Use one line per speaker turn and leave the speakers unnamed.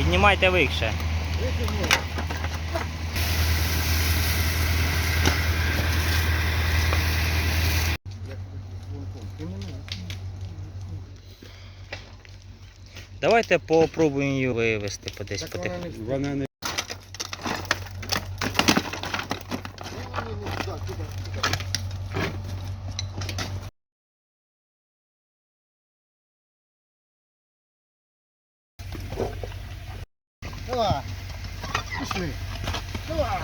Піднімайте вище. Давайте попробуємо її вивести подесь
Так
потихо.
вона не
Вона не
Давай. Пішли. Давай.